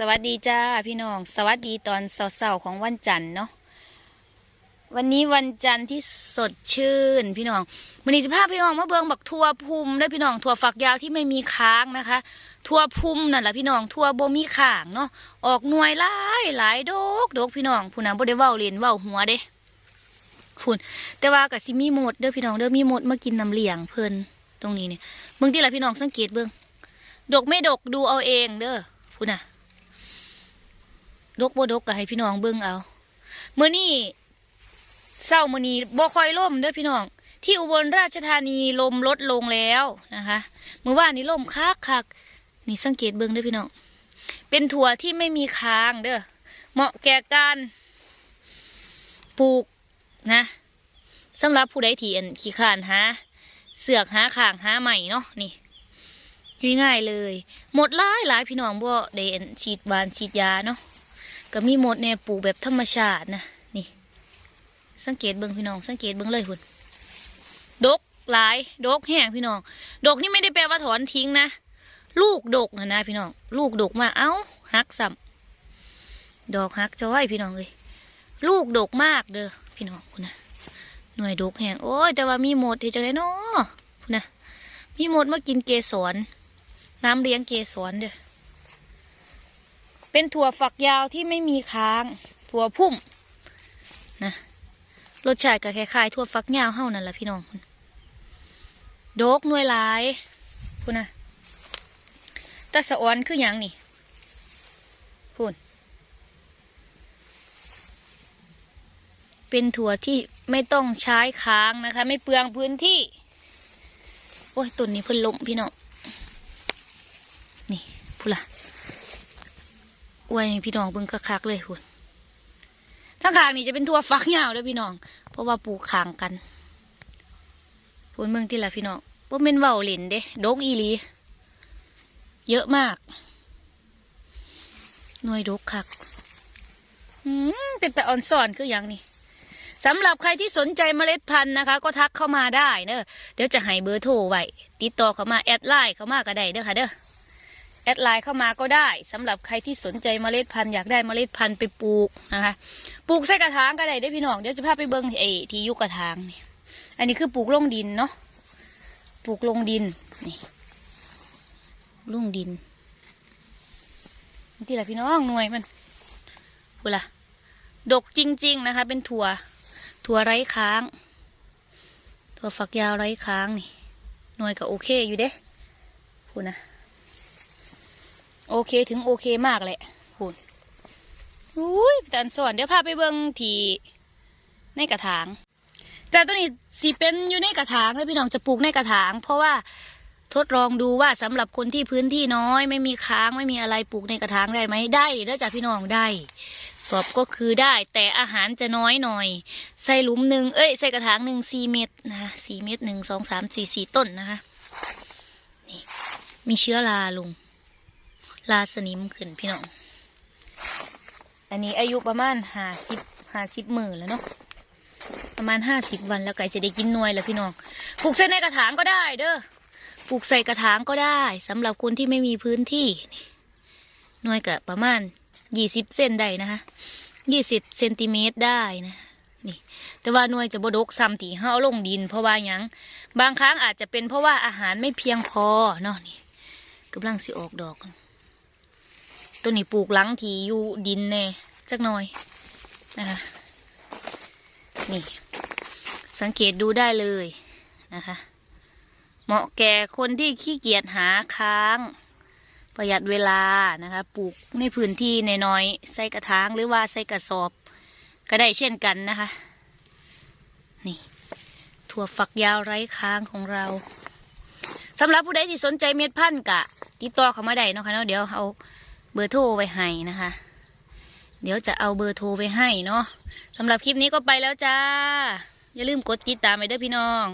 สวัสดีจ้าพี่น้อง สวัสดีตอนเสาร์ของวันจันทร์เนาะวันนี้วันจันทร์ที่สดชื่นพี่น้องมันนี้จะพาพี่น้องมาเบิงบักทัวพุ่มได้อพี่น้องทัวฝักยาวที่ไม่มีค้างนะคะ ทัวพุ่มนั่นแหละพี่น้องทัวโบมีข่างเนาะออกหน่วยหลายหลายดกดกพี่น้องผู้นั้นบ่ได้เว้าเล่นเว้าหัวเด้พุ่นแต่ว่าก็สิมีหมดเด้อพี่น้องเด้อมีหมดมากินน้ำเลียงเพลินตรงนี้เนี่ยเบิ่งที่ละพี่น้องสังเกตเบิ่งดกไม่ดกดูเอาเองเด้อพุ่นน่ะ ดกบ่ดกก็ให้พี่น้องเบิ่งเอาเมื่อนี้เศร้ามื้อนี้บ่คอยล่มเด้อพี่น้อง ที่อุบลราชธานีลมลดลงแล้วนะคะเมื่อวานนี้ลมคักคักนี่สังเกตเบิ่งเด้อพี่น้อง เป็นถั่วที่ไม่มีคางเด้อเหมาะแก่การปลูกนะสำหรับผู้ใดที่อันขี้ขานหาเสือกหาข่างหาใหม่เนาะนี่ง่ายเลย หมดหลายหลายพี่น้องบ่ได้อันฉีดวานฉีดยาเนาะ ก็มีหมดแน่ปลูกแบบธรรมชาตินะนี่ สังเกตเบิ้งพี่น้อง สังเกตเบิ้งเลยคุณดกหลายดกแห้งพี่น้อง ดกนี่ไม่ได้แปลว่าถอนทิ้งนะลูกดกนะนะพี่น้องลูกดกมากเอ้าหักซ้ำดอกหักจ้อยพี่น้องเลยลูกดกมากเด้อพี่น้องคุณนะหน่วยดกแห้งโอ้ยแต่ว่ามีหมดที่จะได้เนาะคุณนะมีหมดมากินเกสรน้ำเลี้ยงเกสรเด้อ เป็นถั่วฝักยาวที่ไม่มีค้าง ถั่วพุ่มนะรสชาติก็คล้ายๆถั่วฝักยาวเฮานั่นแหละพี่น้องโดกหน่วยหลายพูดนะตาสะออนคืออย่างนี่พูดเป็นถั่วที่ไม่ต้องใช้ค้างนะคะ ไม่เปลืองพื้นที่ โอ้ยต้นนี้เพิ่นล้มพี่น้องนี่พูดละ อวยพี่น้องเบิ่งคักๆเลยคุณทั้งขางนี่จะเป็นทั่วฟักยาวเลยพี่น้อง เพราะว่าปลูกขางกันพูนเมืองที่ละพี่น้องว่าเป็นเว้าเล่นเด้ดกอีลี เยอะมาก หน่วยดกคักเป็นแต่อ่อนสอนคืออย่างนี้สำหรับใครที่สนใจเมล็ดพันธุ์นะคะ ก็ทักเข้ามาได้เนอะเดี๋ยวจะให้เบอร์โทรไว้ติดต่อเข้ามาแอดไลน์เข้ามาก็ได้เด้อค่ะเด้อ แอดไลน์เข้ามาก็ได้สำหรับใครที่สนใจเมล็ดพันธุ์อยากได้เมล็ดพันธุ์ไปปลูกนะคะปลูกใส่กระถางก็ได้ได้พี่น้องเดี๋ยวจะพาไปเบิ้งไอ้ที่ยุกระถางนี่อันนี้คือปลูกลงดินเนาะปลูกลงดินนี่ลงดินที่ละพี่น้องหน่วยมันพูดละดกจริง ๆนะคะ เป็นถั่ว ถั่วไร้ค้าง ถั่วฝักยาวไร้ค้างนี่หน่วยก็โอเคอยู่เด้พูดนะ โอเคถึงโอเคมากแหละคุณอุ้ยแต่อันสอนเดี๋ยวพาไปเบิ่งทีในกระถางแต่ตัวนี้สีเป็นอยู่ในกระถางเลยพี่น้องจะปลูกในกระถาง เพราะว่าทดลองดูว่าสำหรับคนที่พื้นที่น้อย ไม่มีค้างไม่มีอะไรปลูกในกระถางได้ไหมได้ได้จากพี่น้องได้ตอบก็คือได้ แต่อาหารจะน้อยหน่อย ใส่หลุมหนึ่งเอ้ยใส่กระถางหนึ่งสี่เม็ดนะคะสี่เม็ดหนึ่งสองสามสี่สี่ต้นนะคะนี่มีเชื้อราลง ลาสนิมขึ้นพี่น้อง อันนี้อายุประมาณห้าสิบห้าสิบมือแล้วเนาะ ประมาณห้าสิบวันแล้วไก่จะได้กินนวยแล้วพี่น้อง ปลูกใส่ในกระถางก็ได้เด้อ ปลูกใส่กระถางก็ได้สำหรับคนที่ไม่มีพื้นที่นวยก็ประมาณยี่สิบเซนได้นะคะยี่สิบเซนติเมตรได้นะนี่แต่ว่าหน่วยจะบดกซ้ำตีเฮาลงดิน เพราะว่ายังบางครั้งอาจจะเป็นเพราะว่าอาหารไม่เพียงพอเนาะนี่กำลังสิออกดอก ตัวนี้ปลูกหลังทีอยู่ดินแน่จักหน่อยนะคะนี่ สังเกตดูได้เลยนะคะ เหมาะแก่คนที่ขี้เกียจหาค้าง ประหยัดเวลานะคะปลูกในพื้นที่นน้อยใส่กระถางหรือว่าใส่กระสอบ ก็ได้เช่นกันนะคะ นี่ถั่วฝักยาวไร้ค้างของเราสำหรับผู้ใดที่สนใจเม็ดพันธุ์กะติดต่อเข้ามาได้นะคะเนาะเดี๋ยวเอา เบอร์โทรไว้ให้นะคะ เดี๋ยวจะเอาเบอร์โทรไว้ให้เนาะสำหรับคลิปนี้ก็ไปแล้วจ้า อย่าลืมกดติดตามไปด้วยพี่น้อง